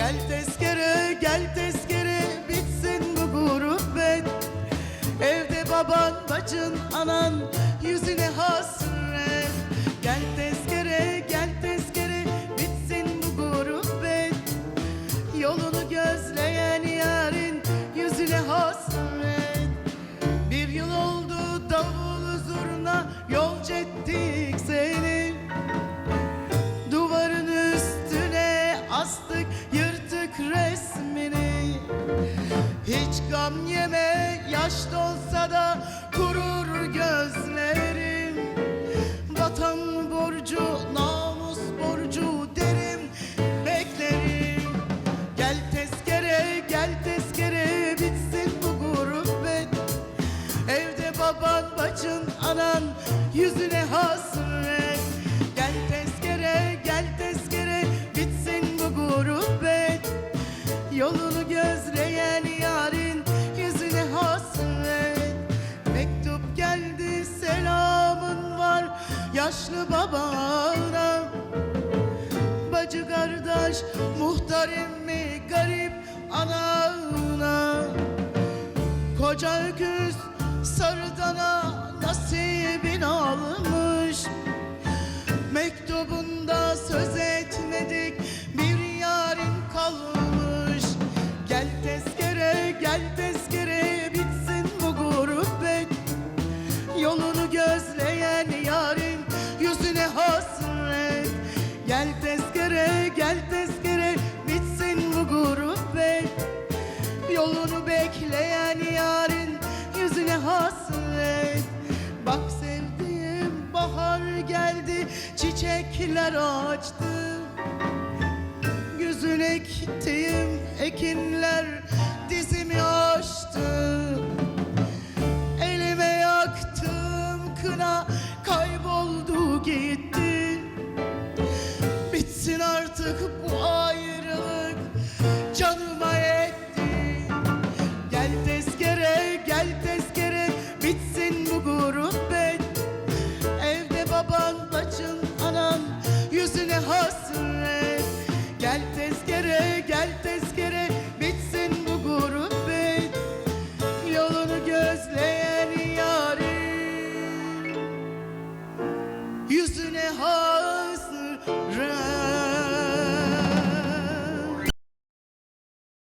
Gel tezkere gel tezkere bitsin bu gurbet. Evde baban bacın anan yüzüne hasret. Yaş dolsa da kurur gözlerim. Vatan borcu namus borcu derim beklerim. Gel tezkere gel tezkere bitsin bu gurbet. Evde baban bacın anan yüzüne hasret yaşlı babana Bacı kardeş muhtar emmi garip anana. Koca öküz sarıdana nasibini almış. Mektubunda söz etmedik bir yarın kalmış. Gel tezkere gel tezkere bitsin bu gurbet. Yolunu gözleyen yarın yüzüne hasret Gel tezkere gel tezkere bitsin bu gurbet. Yolunu bekleyen yarın yüzüne hasret. Bak sevdiğim bahar geldi çiçekler açtı. Güzün ektiğim ekinler artık bu ayrılık canıma etti Gel tezkere gel tezkere bitsin bu gurbet. Evde baban bacın anan yüzüne hasret. Gel tezkere gel tezkere bitsin bu gurbet. Yolunu gözleyen yarim yüzüne hasret